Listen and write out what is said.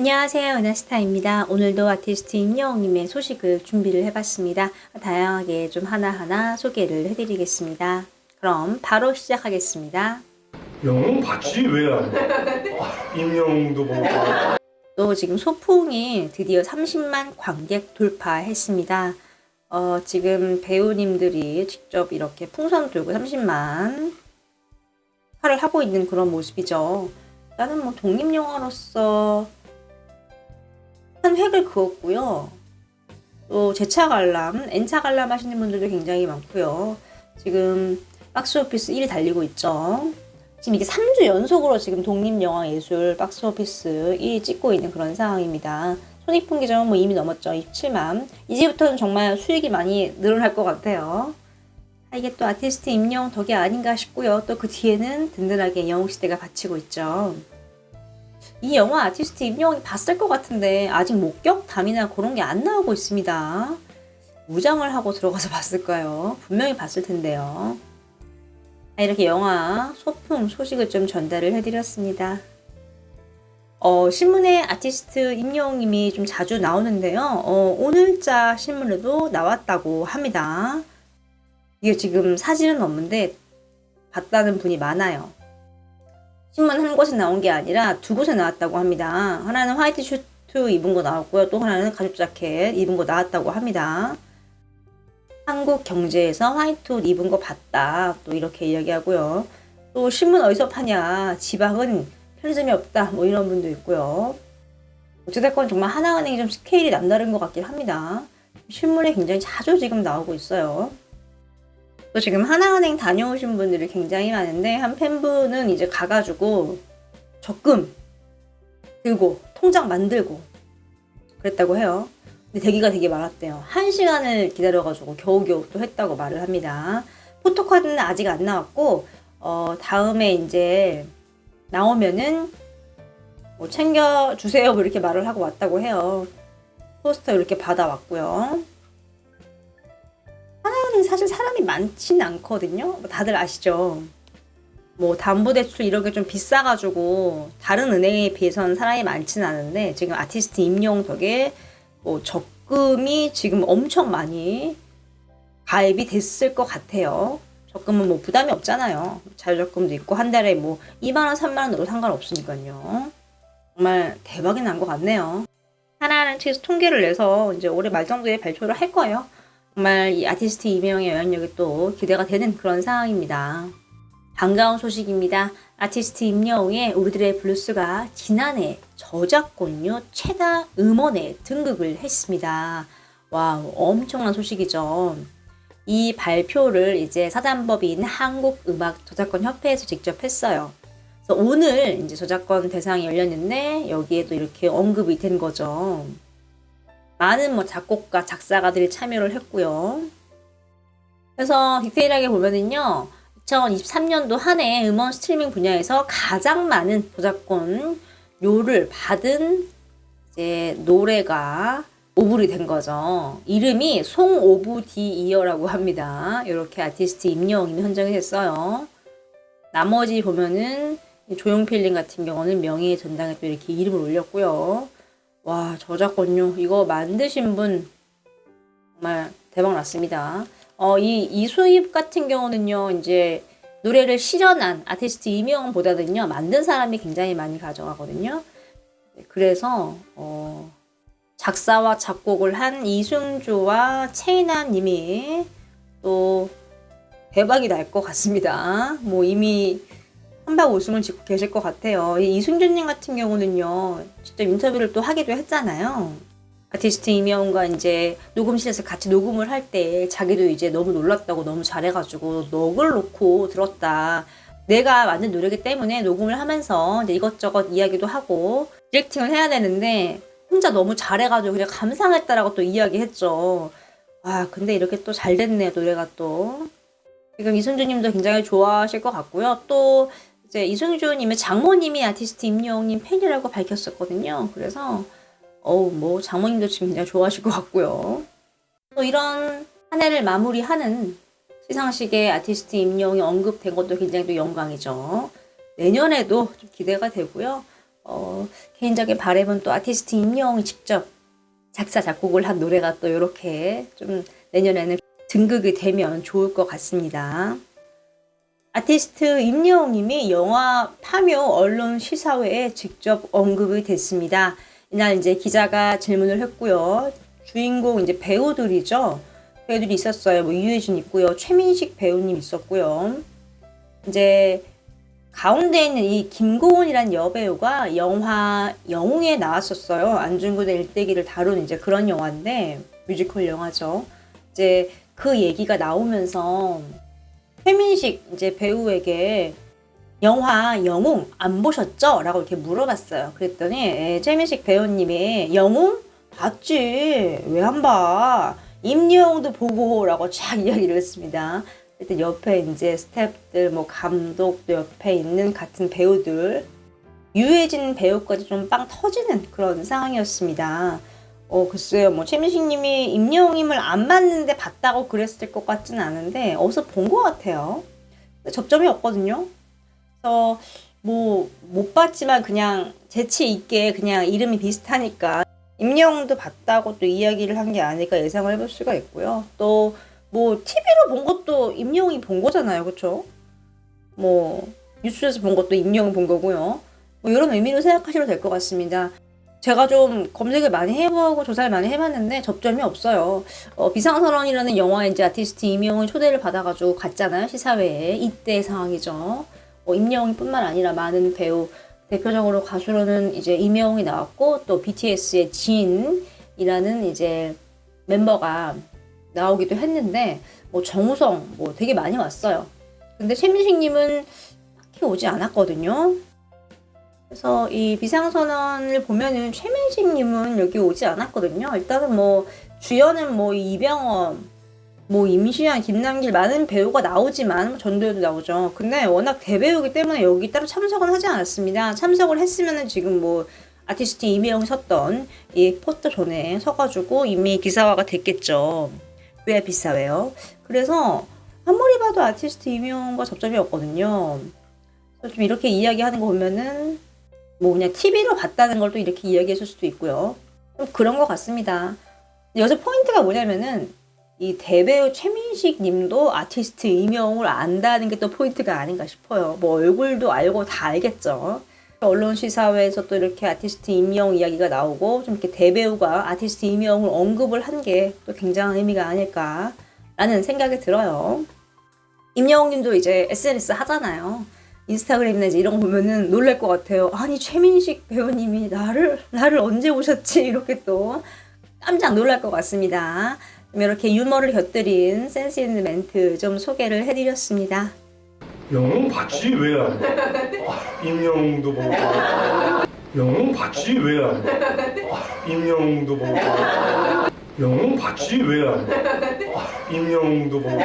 안녕하세요. 은하스타입니다. 오늘도 아티스트 임영웅님의 소식을 준비를 해봤습니다. 다양하게 좀 하나하나 소개를 해드리겠습니다. 그럼 바로 시작하겠습니다. 영웅 봤지 왜 안? 봐? 임영웅도 보고 또 지금 소풍이 드디어 30만 관객 돌파했습니다. 어, 지금 배우님들이 직접 이렇게 풍선 들고 30만 화를 하고 있는 그런 모습이죠. 나는 뭐 독립영화로서 한 획을 그었고요. 또 제차 관람, N차 관람 하시는 분들도 굉장히 많고요. 지금 박스 오피스 1위 달리고 있죠. 지금 이게 3주 연속으로 지금 독립영화예술 박스 오피스 1위 찍고 있는 그런 상황입니다. 손익분기 점은 뭐 이미 넘었죠. 27만. 이제부터는 정말 수익이 많이 늘어날 것 같아요. 아, 이게 또 아티스트 임영 덕이 아닌가 싶고요. 또 그 뒤에는 든든하게 영웅시대가 바치고 있죠. 이 영화 아티스트 임영웅이 봤을 것 같은데 아직 목격담이나 그런 게 안 나오고 있습니다. 무장을 하고 들어가서 봤을까요? 분명히 봤을 텐데요. 아, 이렇게 영화 소품 소식을 좀 전달을 해드렸습니다. 어, 신문에 아티스트 임영웅님이 좀 자주 나오는데요. 어, 오늘자 신문에도 나왔다고 합니다. 이게 지금 사진은 없는데 봤다는 분이 많아요. 신문 한 곳에 나온 게 아니라 두 곳에 나왔다고 합니다. 하나는 화이트 슈트 입은 거 나왔고요. 또 하나는 가죽 자켓 입은 거 나왔다고 합니다. 한국 경제에서 화이트 옷 입은 거 봤다. 또 이렇게 이야기하고요. 또 신문 어디서 파냐. 지방은 편의점이 없다. 뭐 이런 분도 있고요. 어찌됐건 정말 하나은행이 좀 스케일이 남다른 것 같긴 합니다. 신문에 굉장히 자주 지금 나오고 있어요. 또 지금 하나은행 다녀오신 분들이 굉장히 많은데 한 팬분은 이제 가가지고 적금 들고 통장 만들고 그랬다고 해요. 근데 대기가 되게 많았대요. 한 시간을 기다려가지고 겨우겨우 또 했다고 말을 합니다. 포토카드는 아직 안 나왔고 어, 다음에 이제 나오면은 뭐 챙겨주세요 뭐 이렇게 말을 하고 왔다고 해요. 포스터 이렇게 받아왔고요. 하나은행 사실 사람이 많지는 않거든요. 뭐 다들 아시죠? 뭐 담보대출 이런 게좀 비싸가지고 다른 은행에 비해서는 사람이 많지는 않은데 지금 아티스트 임용 덕에 뭐 적금이 지금 엄청 많이 가입이 됐을 것 같아요. 적금은 뭐 부담이 없잖아요. 자유적금도 있고 한 달에 뭐 2만 원, 3만 원으로 상관없으니까요. 정말 대박이 난 것 같네요. 하나는 측에서 통계를 내서 이제 올해 말 정도에 발표를 할 거예요. 정말 이 아티스트 이명의 영향력이 또 기대가 되는 그런 상황입니다. 반가운 소식입니다. 아티스트 임영웅의 우리들의 블루스가 지난해 저작권료 최다 음원에 등극을 했습니다. 와, 엄청난 소식이죠. 이 발표를 이제 사단법인 한국음악 저작권 협회에서 직접 했어요. 그래서 오늘 이제 저작권 대상이 열렸는데 여기에도 이렇게 언급이 된 거죠. 많은 뭐 작곡가, 작사가들이 참여를 했고요. 그래서 디테일하게 보면은요. 2023년도 한 해 음원 스트리밍 분야에서 가장 많은 저작권료를 받은 이제 노래가 오블이 된 거죠. 이름이 송 오브 디 이어라고 합니다. 이렇게 아티스트 임영웅이 선정이 됐어요. 나머지 보면은 조용필님 같은 경우는 명예의 전당에 또 이렇게 이름을 올렸고요. 와 저작권료 이거 만드신 분 정말 대박 났습니다. 어, 이 이수입 같은 경우는요 이제 노래를 실현한 아티스트 이명보다는요 만든 사람이 굉장히 많이 가져가거든요. 그래서 어, 작사와 작곡을 한 이승주와 채인아 님이 또 대박이 날 것 같습니다. 뭐 이미 한박 웃음을 짓고 계실 것 같아요. 이 이승준님 같은 경우는요, 직접 인터뷰를 또 하기도 했잖아요. 아티스트 이명과 이제 녹음실에서 같이 녹음을 할 때 자기도 이제 너무 놀랐다고 너무 잘해가지고 넋을 놓고 들었다. 내가 만든 노래기 때문에 녹음을 하면서 이것저것 이야기도 하고 디렉팅을 해야 되는데 혼자 너무 잘해가지고 그냥 감상했다라고 또 이야기했죠. 아 근데 이렇게 또 잘 됐네요 노래가 또. 지금 이승주님도 굉장히 좋아하실 것 같고요. 또 이제 이승주님의 장모님이 아티스트 임영웅님 팬이라고 밝혔었거든요. 그래서 어우 뭐 장모님도 지금 굉장히 좋아하실 것 같고요. 또 이런 한 해를 마무리하는 시상식에 아티스트 임영웅이 언급된 것도 굉장히 또 영광이죠. 내년에도 좀 기대가 되고요. 어, 개인적인 바램은 또 아티스트 임영웅이 직접 작사 작곡을 한 노래가 또 이렇게 좀 내년에는 등극이 되면 좋을 것 같습니다. 아티스트 임영웅님이 영화 파묘 언론 시사회에 직접 언급이 됐습니다. 이날 이제 기자가 질문을 했고요. 주인공 이제 배우들이죠. 배우들이 있었어요. 뭐 유해진 있고요. 최민식 배우님 있었고요. 이제 가운데 있는 이 김고은이란 여배우가 영화 영웅에 나왔었어요. 안중근의 일대기를 다룬 이제 그런 영화인데 뮤지컬 영화죠. 이제 그 얘기가 나오면서 최민식 이제 배우에게 영화 영웅 안 보셨죠? 라고 이렇게 물어봤어요. 그랬더니 예, 최민식 배우님이 영웅 봤지 왜 안 봐? 임영웅도 보고 라고 쫙 이야기를 했습니다. 일단 옆에 이제 스태프들 뭐 감독도 옆에 있는 같은 배우들 유해진 배우까지 좀 빵 터지는 그런 상황이었습니다. 어 글쎄요 뭐 최민식님이 임영웅임을 안 봤는데 봤다고 그랬을 것 같지는 않은데 어디서 본 것 같아요. 접점이 없거든요. 그래서 뭐 못 봤지만 그냥 재치 있게 그냥 이름이 비슷하니까 임영웅도 봤다고 또 이야기를 한 게 아닐까 예상을 해볼 수가 있고요. 또 뭐 TV로 본 것도 임영웅이 본 거잖아요, 그렇죠? 뭐 뉴스에서 본 것도 임영웅 본 거고요. 뭐 이런 의미로 생각하셔도 될 것 같습니다. 제가 좀 검색을 많이 해보고 조사를 많이 해봤는데 접점이 없어요. 어, 비상선언이라는 영화에 이제 아티스트 임영웅 초대를 받아가지고 갔잖아요 시사회에 이때 상황이죠. 어, 임영웅뿐만 아니라 많은 배우 대표적으로 가수로는 이제 임영웅이 나왔고 또 BTS의 진이라는 이제 멤버가 나오기도 했는데 뭐 정우성 뭐 되게 많이 왔어요. 근데 최민식님은 딱히 오지 않았거든요. 그래서 이 비상선언을 보면은 최민식님은 여기 오지 않았거든요. 일단은 뭐 주연은 뭐 이병헌, 뭐 임시완, 김남길 많은 배우가 나오지만 뭐 전도연도 나오죠. 근데 워낙 대배우기 때문에 여기 따로 참석은 하지 않았습니다. 참석을 했으면은 지금 뭐 아티스트 이명이 섰던 이 포스터 전에 서가지고 이미 기사화가 됐겠죠. 왜 비싸왜요? 그래서 아무리 봐도 아티스트 이명과 접점이 없거든요. 좀 이렇게 이야기하는 거 보면은 뭐 그냥 TV로 봤다는 걸 또 이렇게 이야기했을 수도 있고요. 좀 그런 것 같습니다. 여기서 포인트가 뭐냐면은 이 대배우 최민식 님도 아티스트 이명을 안다는 게 또 포인트가 아닌가 싶어요. 뭐 얼굴도 알고 다 알겠죠. 언론 시사회에서 또 이렇게 아티스트 임영 이야기가 나오고 좀 이렇게 대배우가 아티스트 임영을 언급을 한 게 또 굉장한 의미가 아닐까라는 생각이 들어요. 임영웅 님도 이제 SNS 하잖아요. 인스타그램이나 이제 이런 거 보면은 놀랄 것 같아요. 아니 최민식 배우님이 나를 나를 언제 오셨지 이렇게 또 깜짝 놀랄 것 같습니다. 좀 이렇게 유머를 곁들인 센스 있는 멘트 좀 소개를 해드렸습니다. 영웅 봤지 왜안 봐? 아, 임영웅도 보고 영웅 봤지 왜안 봐? 아, 임영웅도 보고 영웅 봤지 왜안 봐? 아, 임영웅도 보고